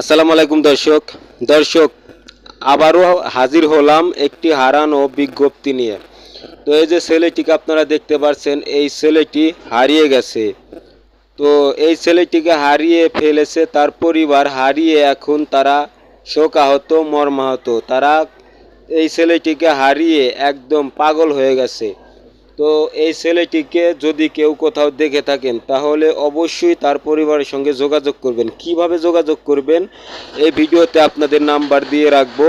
আসসালামু আলাইকুম দর্শক। দর্শক, আবারও হাজির হলাম একটি হারানো বিজ্ঞপ্তি নিয়ে। তো এই যে ছেলেটিকে আপনারা দেখতে পাচ্ছেন এই ছেলেটি হারিয়ে গেছে। তো এই ছেলেটিকে হারিয়ে ফেলেছে, তার পরিবার হারিয়ে এখন তারা শোকাহত, মর্মাহত। তারা এই ছেলেটিকে হারিয়ে একদম পাগল হয়ে গেছে। তো এই ছেলেটিকে যদি কেউ কোথাও দেখে থাকেন, তাহলে অবশ্যই তার পরিবারের সঙ্গে যোগাযোগ করবেন। কীভাবে যোগাযোগ করবেন? এই ভিডিওতে আপনাদের নাম্বার দিয়ে রাখব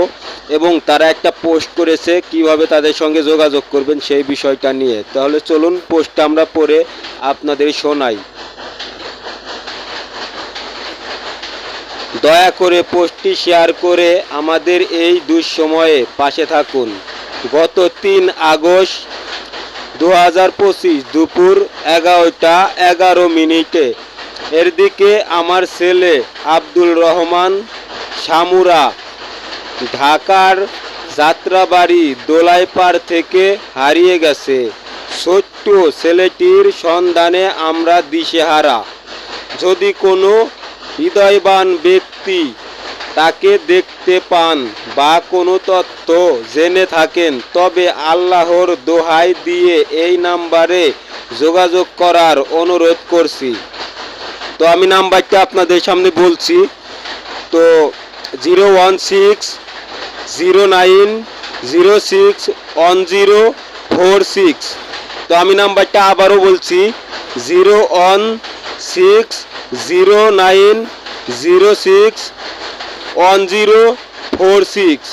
এবং তারা একটা পোস্ট করেছে কীভাবে তাদের সঙ্গে যোগাযোগ করবেন সেই বিষয়টা নিয়ে। তাহলে চলুন পোস্টটা আমরা পড়ে আপনাদের শোনাই। দয়া করে পোস্টটি শেয়ার করে আমাদের এই দুঃসময়ে পাশে থাকুন। গত তিন আগস্ট দু হাজার পঁচিশ দুপুর এগারোটা এগারো মিনিটে। এর দিকে আমার ছেলে আব্দুল রহমান সামুরা ঢাকার যাত্রাবাড়ি দোলাইপাড় থেকে হারিয়ে গেছে। ছোট্ট ছেলেটির সন্ধানে আমরা দিশেহারা। যদি কোনো হৃদয়বান ব্যক্তি তাকে দেখতে পান বা কোনো তথ্য জেনে থাকেন, তবে আল্লাহর দোহাই দিয়ে এই নাম্বারে যোগাযোগ করার অনুরোধ করছি। তো আমি নাম্বারটা আপনাদের সামনে বলছি। তো zero one six zero nine zero six one zero four six. তো আমি নাম্বারটা আবারও বলছি, zero one six zero nine zero six one zero four six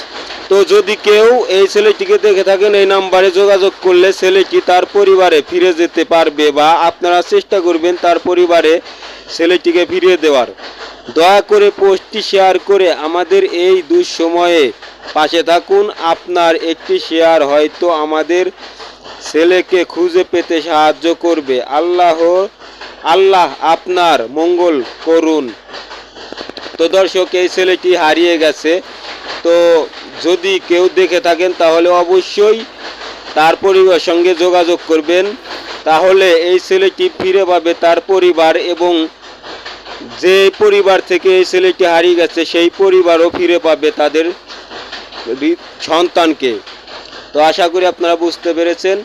তো যদি কেউ এই ছেলেটিকে দেখে থাকেন, এই নাম্বারে যোগাযোগ করলে ছেলেটি তার পরিবারে ফিরে যেতে পারবে বা আপনারা চেষ্টা করবেন তার পরিবারে ছেলেটিকে ফিরিয়ে দেওয়ার। দয়া করে পোস্টটি শেয়ার করে আমাদের এই দুঃসময়ে পাশে থাকুন। আপনার একটি শেয়ার হয়তো আমাদের ছেলেকে খুঁজে পেতে সাহায্য করবে। আল্লাহ আল্লাহ আপনার মঙ্গল করুন। তো দর্শক, এই ছেলেটি হারিয়ে গেছে। তো যদি কেউ দেখে থাকেন, তাহলে অবশ্যই তার পরিবার সঙ্গে যোগাযোগ করবেন। তাহলে এই ছেলেটি ফিরে পাবে তার পরিবার এবং যে পরিবার থেকে এই ছেলেটি হারিয়ে গেছে, সেই পরিবারও ফিরে পাবে তাদের সন্তানকে। তো আশা করি আপনারা বুঝতে পেরেছেন।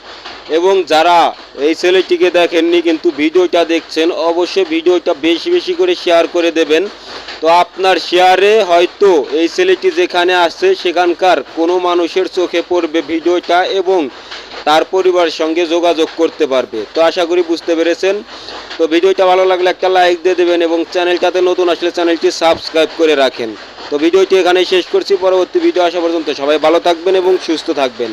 এবং যারা এই ছেলেটিকে দেখেননি, কিন্তু ভিডিওটা দেখছেন, অবশ্যই ভিডিওটা বেশি বেশি করে শেয়ার করে দেবেন। তো আপনার শেয়ারে হয়তো এই ছেলেটি যেখানে আসছে সেখানকার কোনো মানুষের চোখে পড়বে ভিডিওটা এবং তার পরিবারের সঙ্গে যোগাযোগ করতে পারবে। তো আশা করি বুঝতে পেরেছেন। তো ভিডিওটা ভালো লাগলে একটা লাইক দিয়ে দেবেন এবং চ্যানেলটাতে নতুন আসলে চ্যানেলটি সাবস্ক্রাইব করে রাখেন। তো ভিডিওটি এখানেই শেষ করছি। পরবর্তী ভিডিও আসা পর্যন্ত সবাই ভালো থাকবেন এবং সুস্থ থাকবেন।